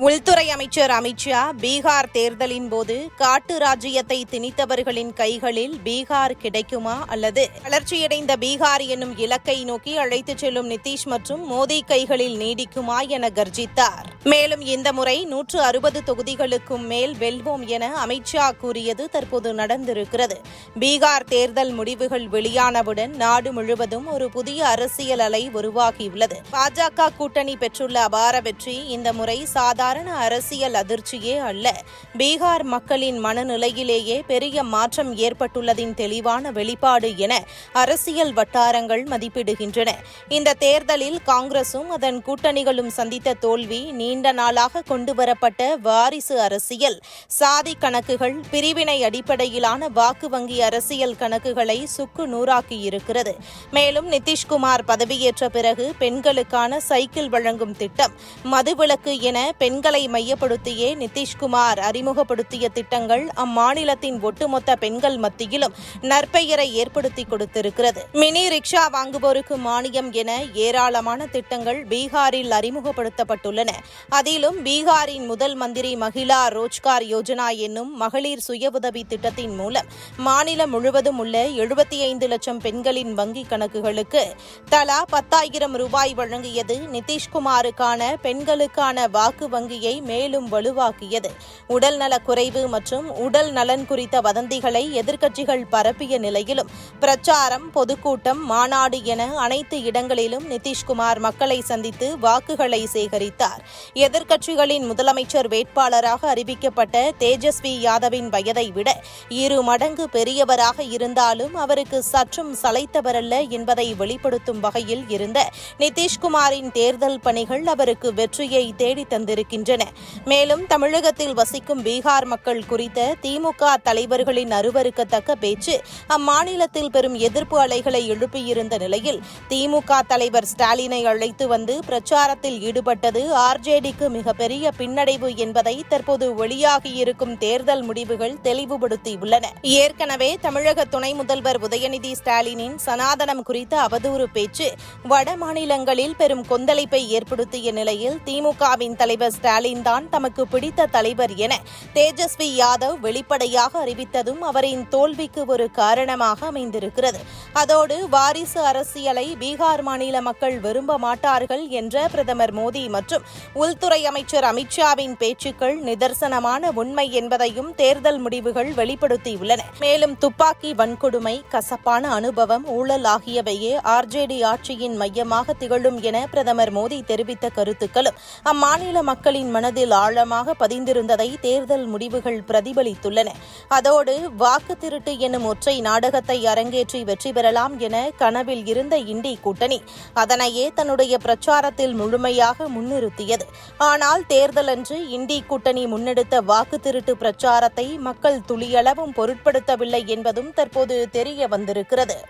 உள்துறை அமைச்சர் அமித்ஷா பீகார் தேர்தலின் போது காட்டு ராஜ்யத்தை திணித்தவர்களின் கைகளில் பீகார் கிடைக்குமா அல்லது வளர்ச்சியடைந்த பீகார் என்னும் இலக்கை நோக்கி அழைத்துச் செல்லும் நிதிஷ் மற்றும் மோடி கைகளில் நீடிக்குமா என கர்ஜித்தார். மேலும் இந்த முறை நூற்று அறுபது தொகுதிகளுக்கும் மேல் வெல்வோம் என அமித்ஷா கூறியது தற்போது நடந்திருக்கிறது. பீகார் தேர்தல் முடிவுகள் வெளியானவுடன் நாடு முழுவதும் ஒரு புதிய அரசியல் அலை உருவாகியுள்ளது. பாஜக கூட்டணி பெற்றுள்ள அபார வெற்றி இந்த முறை சாதாரண அரசியல் அதிர்ச்சியே அல்ல. பீகார் மக்களின் மனநிலையிலேயே பெரிய மாற்றம் ஏற்பட்டுள்ளதின் தெளிவான வெளிப்பாடு என அரசியல் வட்டாரங்கள் மதிப்பிடுகின்றன. இந்த தேர்தலில் காங்கிரசும் அதன் கூட்டணிகளும் சந்தித்த தோல்வி நீண்ட நாளாக கொண்டுவரப்பட்ட வாரிசு அரசியல். சாதி கணக்குகள் பிரிவினை அடிப்படையிலான வாக்கு வங்கி அரசியல் கணக்குகளை சுக்கு நூறாக்கியிருக்கிறது மேலும் நிதிஷ்குமார் பதவியேற்ற பிறகு பெண்களுக்கான சைக்கிள் வழங்கும் திட்டம் மதுவிலக்கு என பெண்களை மையப்படுத்தியே நிதிஷ்குமார் அறிமுகப்படுத்திய திட்டங்கள் அம்மாநிலத்தின் ஒட்டுமொத்த பெண்கள் மத்தியிலும் நற்பெயரை ஏற்படுத்தி கொடுத்திருக்கிறது. மினி ரிக்ஷா வாங்குவோருக்கு மானியம் என ஏராளமான திட்டங்கள் பீகாரில் அறிமுகப்படுத்தப்பட்டுள்ளன. அதிலும் பீகாரின் முதல் மந்திரி மகிழா ரோஜ்கார் யோஜனா என்னும் மகளிர் சுய உதவி திட்டத்தின் மூலம் மாநிலம் முழுவதும் உள்ள எழுபத்தி ஐந்து லட்சம் பெண்களின் வங்கிக் கணக்குகளுக்கு தலா பத்தாயிரம் ரூபாய் வழங்கியது நிதிஷ்குமாருக்கான பெண்களுக்கான வாக்கு வங்கியை மேலும் வலுவாக்கியது. உடல்நலக் குறைவு மற்றும் உடல் நலன் குறித்த வதந்திகளை எதிர்க்கட்சிகள் பரப்பிய நிலையிலும் பிரச்சாரம் பொதுக்கூட்டம் மாநாடு என அனைத்து இடங்களிலும் நிதிஷ்குமார் மக்களை சந்தித்து வாக்குகளை சேகரித்தார். எதிர்க்கட்சிகளின் முதலமைச்சர் வேட்பாளராக அறிவிக்கப்பட்ட தேஜஸ்வி யாதவின் வயதை விட இரு மடங்கு பெரியவராக இருந்தாலும் அவருக்கு சற்றும் சளைத்தவரல்ல என்பதை வெளிப்படுத்தும் வகையில் இருந்த நிதிஷ்குமாரின் தேர்தல் பணிகள் அவருக்கு வெற்றியை தேடித் தந்திருக்கின்றன. மேலும் தமிழகத்தில் வசிக்கும் பீகார் மக்கள் குறித்த திமுக தலைவர்களின் அருவருக்கத்தக்க பேச்சு அம்மாநிலத்தில் பெரும் எதிர்ப்பு அலைகளை எழுப்பியிருந்த நிலையில் திமுக தலைவர் ஸ்டாலினை அழைத்து வந்து பிரச்சாரத்தில் ஈடுபட்டது ஆர்ஜே பிஜேடிக்கு மிகப்பெரிய பின்னடைவு என்பதை தற்போது வெளியாகியிருக்கும் தேர்தல் முடிவுகள் தெளிவுபடுத்தியுள்ளன. ஏற்கனவே தமிழக துணை முதல்வர் உதயநிதி ஸ்டாலினின் சனாதனம் குறித்த அவதூறு பேச்சு வட மாநிலங்களில் பெரும் கொந்தளிப்பை ஏற்படுத்திய நிலையில் திமுகவின் தலைவர் ஸ்டாலின் தான் தமக்கு பிடித்த தலைவர் என தேஜஸ்வி யாதவ் வெளிப்படையாக அறிவித்ததும் அவரின் தோல்விக்கு ஒரு காரணமாக அமைந்திருக்கிறது. அதோடு வாரிசு அரசியலை பீகார் மாநில மக்கள் விரும்ப மாட்டார்கள் என்ற பிரதமர் மோடி மற்றும் உள்துறை அமைச்சர் அமித்ஷாவின் பேச்சுக்கள் நிதர்சனமான உண்மை என்பதையும் தேர்தல் முடிவுகள் வெளிப்படுத்தியுள்ளன. மேலும் துப்பாக்கி வன்கொடுமை கசப்பான அனுபவம் ஊழல் ஆகியவையே ஆர்ஜேடி ஆட்சியின் மையமாக திகழும் என பிரதமர் மோடி தெரிவித்த கருத்துக்களும் அம்மாநில மக்களின் மனதில் ஆழமாக பதிந்திருந்ததை தேர்தல் முடிவுகள் பிரதிபலித்துள்ளன. அதோடு வாக்கு திருட்டு எனும் ஒற்றை நாடகத்தை அரங்கேற்றி வெற்றி பெறலாம் என கனவில் இருந்த இண்டி கூட்டணி. அதனையே தன்னுடைய பிரச்சாரத்தில் முழுமையாக முன்னிறுத்தியது. ஆனால் தேர்தலன்று இண்டி கூட்டணி முன்னெடுத்த வாக்கு திருட்டு பிரச்சாரத்தை மக்கள் துளியளவும் பொருட்படுத்தவில்லை என்பதும் தற்போது தெரிய வந்திருக்கிறது.